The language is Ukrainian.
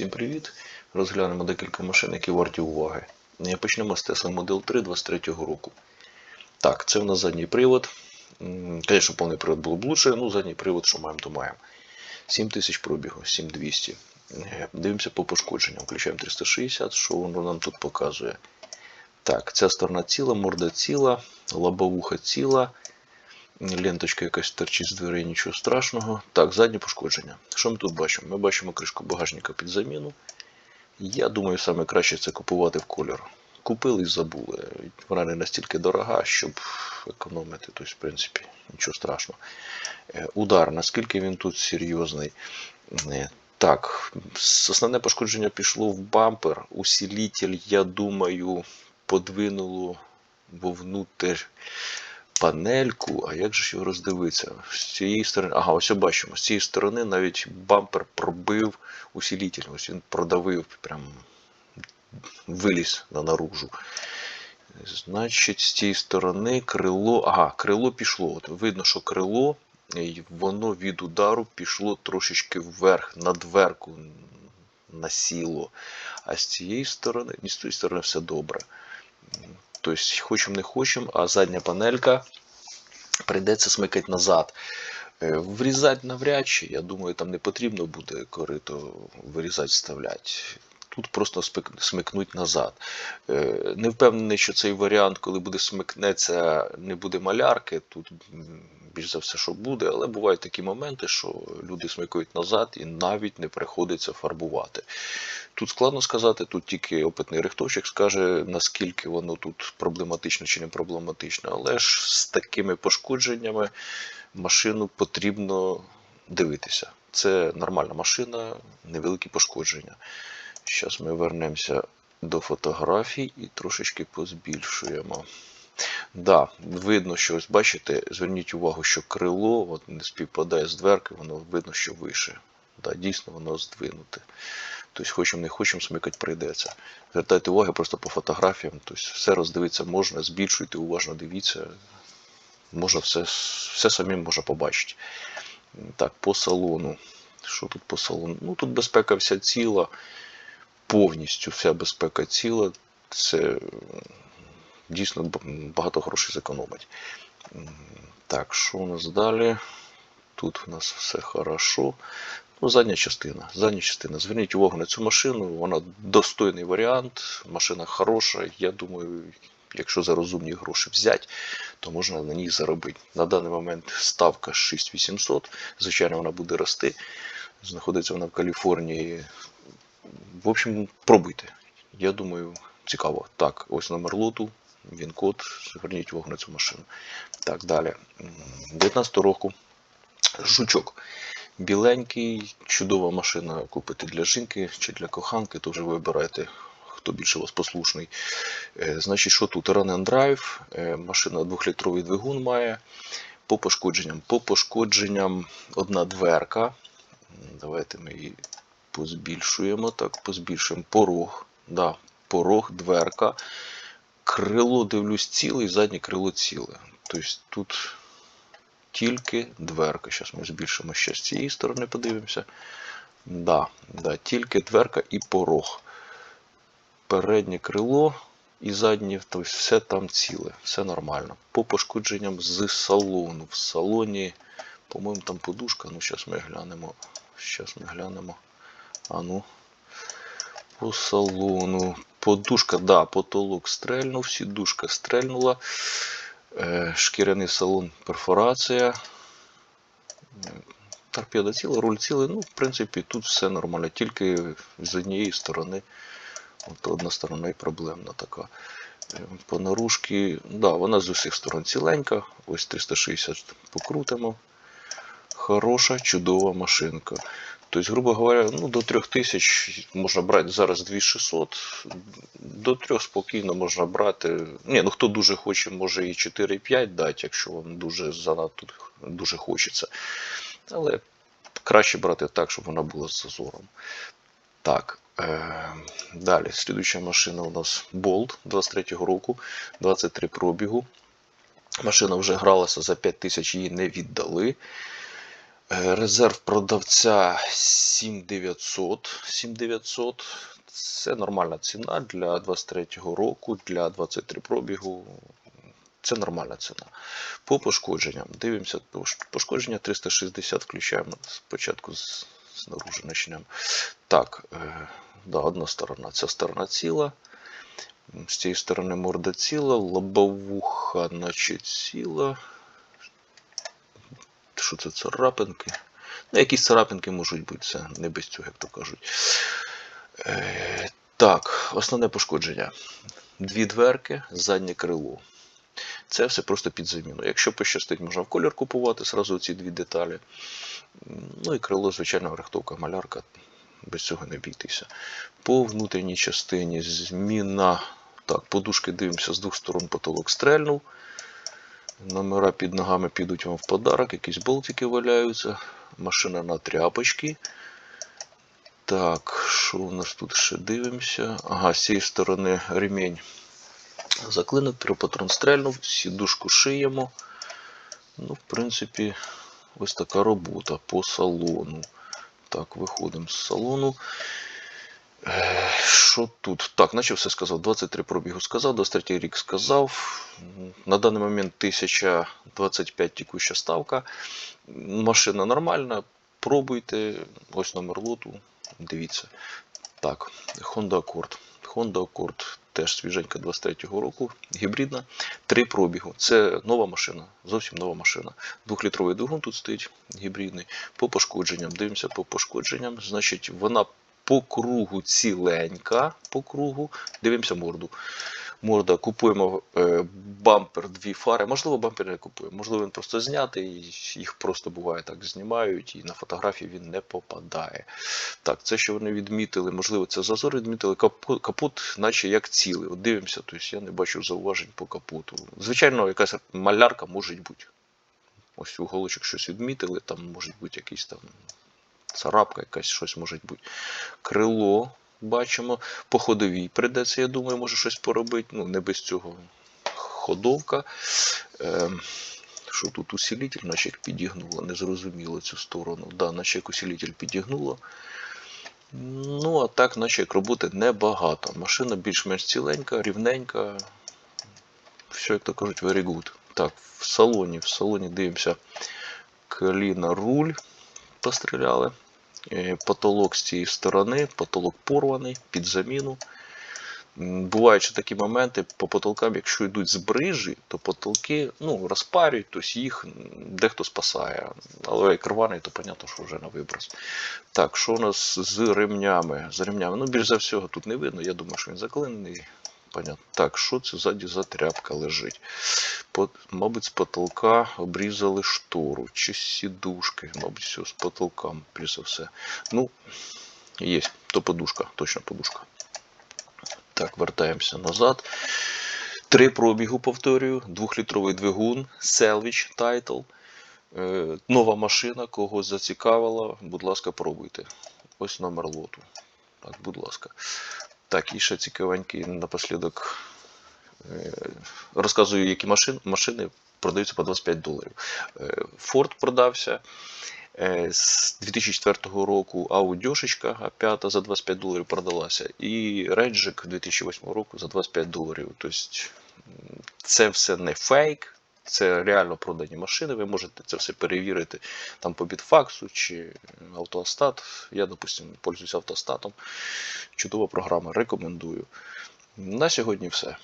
Всім привіт! Розглянемо декілька машин, які варті уваги. Почнемо з Tesla Model 3 23-го року. Так, це в нас задній привод. Звісно, повний привод було б лучше, ну задній привод, що маємо, то маємо. 7000 пробігу, 7200. Е, Дивимося по пошкодженням. Включаємо 360, що воно нам тут показує. Так, ця сторона ціла, морда ціла, лобовуха ціла. Ленточка якась торчить з дверей, нічого страшного. Так, заднє пошкодження. Що ми тут бачимо? Ми бачимо кришку багажника під заміну. Я думаю, саме краще це купувати в кольор. Купили і забули. Вона не настільки дорога, щоб економити. Тобто, в принципі, нічого страшного. Е, Удар, наскільки він тут серйозний. Е, Так, основне пошкодження пішло в бампер. Усилитель, я думаю, подвинуло вовнутрь панельку, а як же ж його роздивитися? З цієї сторони, ага, ось бачимо, з цієї сторони навіть бампер пробив усилитель, ось він продавив, прям виліз на наружу. Значить, з цієї сторони крило, ага, крило пішло. От видно, що крило, воно від удару пішло трошечки вверх, на дверку насіло. А з цієї сторони, ні, з цієї сторони все добре. Тобто, хочемо не хочемо, а задня панелька прийдеться смикати назад. Е, Врізати навряд чи, я думаю, там не потрібно буде корито вирізати, вставляти. Тут просто смикнуть назад. Е, Не впевнений, що цей варіант, коли буде смикнеться, не буде малярки. Тут більш за все, що буде, але бувають такі моменти, що люди смикають назад і навіть не приходиться фарбувати. Тут складно сказати, тут тільки опитний рихтовщик скаже, наскільки воно тут проблематично чи не проблематично. Але ж з такими пошкодженнями машину потрібно дивитися. Це нормальна машина, невеликі пошкодження. Зараз ми вернемося до фотографій і трошечки позбільшуємо. Да, видно, що ось бачите, зверніть увагу, що крило от, не співпадає з дверки, воно видно, що вище. Да, дійсно, воно здвинуте. Тобто, хочемо не хочемо, смикати прийдеться. Звертайте увагу просто по фотографіям. Тобто, все роздивитися можна, збільшуйте, уважно дивіться. Можна все, все самим можна побачити. Так, по салону. Що тут по салону? Ну тут безпека вся ціла, повністю вся безпека ціла. Це дійсно багато грошей зекономить. Так, що у нас далі? Тут у нас все хорошо. Ну, задня частина. Задня частина. Зверніть увагу на цю машину. Вона достойний варіант. Машина хороша. Я думаю, якщо за розумні гроші взяти, то можна на ній заробити. На даний момент ставка 6800. Звичайно, вона буде рости. Знаходиться вона в Каліфорнії. В общем, пробуйте. Я думаю, цікаво. Так, ось номер лоту, він код. Зверніть увагу на цю машину. Так, далі. 19 року. Жучок. Біленький, чудова машина купити для жінки чи для коханки, то вже вибирайте, хто більше вас послушний. Е, Значить, що тут? Run and Drive, е, машина двохлітровий двигун має. По пошкодженням. По пошкодженням одна дверка. Давайте ми її позбільшуємо. Так, позбільшуємо порог. Да, порог, дверка. Крило, дивлюсь, ціле, і заднє крило ціле. Тобто тут тільки дверка. Зараз ми збільшимо ще з цієї сторони, подивимося. Да, да, тільки дверка і порог. Переднє крило і заднє, тобто все там ціле, все нормально. По пошкодженням з салону. В салоні, по-моєму, там подушка. Ну, зараз ми глянемо. Зараз ми глянемо. А ну. По салону. Подушка, да, потолок стрельнув, сідушка стрельнула. Е, шкіряний салон перфорація. Е, Торпеда ціла, руль цілий. Ну, в принципі, тут все нормально. Тільки з однієї сторони, от одна сторона і проблемна така. Е, По наружці, да, вона з усіх сторон ціленька. Ось 360 покрутимо. Хороша, чудова машинка. Тобто, грубо говоря, ну, до 3000 можна брати зараз 2600, до 3 спокійно можна брати. Ні, ну хто дуже хоче, може і 4-5 дати, якщо вам дуже занадто дуже хочеться. Але краще брати так, щоб вона була з зазором. Так, е, далі. Слідуюча машина у нас Bolt 23-го року, 23 пробігу. Машина вже гралася за 5000, її не віддали. Е, Резерв продавця 7900. 7900. Це нормальна ціна для 23-го року, для 23 пробігу. Це нормальна ціна. По пошкодженням. Дивимося, пошкодження 360 включаємо. Спочатку з, знаружи почнемо. Так, е, да, одна сторона. Ця сторона ціла. З цієї сторони морда ціла, лобовуха, наче ціла. Що це царапинки? Ну, якісь царапинки можуть бути, це не без цього, як то кажуть. Е, так, основне пошкодження. Дві дверки, заднє крило. Це все просто під заміну. Якщо пощастить, можна в колір купувати зразу ці дві деталі. Ну і крило, звичайно, рихтовка, малярка. Без цього не бійтеся. По внутрішній частині зміна. Так, подушки дивимося з двох сторон потолок стрельнув. Номера під ногами підуть вам в подарок, якісь болтики валяються. Машина на тряпочки. Так, що у нас тут ще дивимося? Ага, з цієї сторони ремінь заклинив, патрон стрельнув, сідушку шиємо. Ну, в принципі, ось така робота по салону. Так, виходимо з салону. Що тут? Так, наче все сказав. 23 пробігу сказав, 23 рік сказав. На даний момент 1025 текуща ставка. Машина нормальна. Пробуйте. Ось номер лоту. Дивіться. Так, Honda Accord. Honda Accord теж свіженька 23-го року, гібридна. Три пробігу. Це нова машина, зовсім нова машина. Двохлітровий двигун тут стоїть гібридний. По пошкодженням. Дивимося по пошкодженням. Значить, вона по кругу ціленька. По кругу. Дивимося морду. Морда, купуємо е, бампер, дві фари. Можливо, бампер не купуємо. Можливо, він просто знятий, їх просто буває так знімають, і на фотографії він не попадає. Так, це що вони відмітили, можливо, це зазор відмітили. Капут наче як цілий. От дивимося, тобто я не бачу зауважень по капуту. Звичайно, якась малярка може бути. Ось у голочок щось відмітили, там може бути якийсь там царапка, якась щось може бути. Крило бачимо. По ходовій прийдеться, я думаю, може щось поробити. Ну, не без цього ходовка. Ем, що тут усилитель, наче як підігнуло, не зрозуміло цю сторону. Да, наче як усилитель підігнуло. Ну, а так, наче як роботи небагато. Машина більш-менш ціленька, рівненька. Все, як то кажуть, very good. Так, в салоні, в салоні дивимося коліна, руль постріляли. Е, Потолок з цієї сторони, потолок порваний під заміну. Бувають такі моменти по потолкам, якщо йдуть з брижі, то потолки ну, розпарюють, тобто їх дехто спасає. Але як рваний, то понятно, що вже на виброс. Так, що у нас з ремнями? З ремнями. Ну, більш за всього тут не видно. Я думаю, що він заклинений. Понятно. Так, що це ззаді за тряпка лежить? По, мабуть, з потолка обрізали штору чи сідушки. Мабуть, все з потолка, плюс все. Ну, є. То подушка, точно подушка. Так, вертаємося назад. Три пробігу, повторюю. Двохлітровий двигун, Selvage Title. Е, нова машина, кого зацікавила, будь ласка, пробуйте. Ось номер лоту. Так, будь ласка. Так, і ще цікавенький напослідок. Е, розказую, які машини, машини продаються по 25 доларів. Е, Ford продався. Е, З 2004 року аудіошечка А5 за 25 доларів продалася. І Реджик 2008 року за 25 доларів. Тобто це все не фейк, це реально продані машини. Ви можете це все перевірити там по бітфаксу чи автостат. Я, допустимо, пользуюсь автостатом. Чудова програма, рекомендую. На сьогодні все.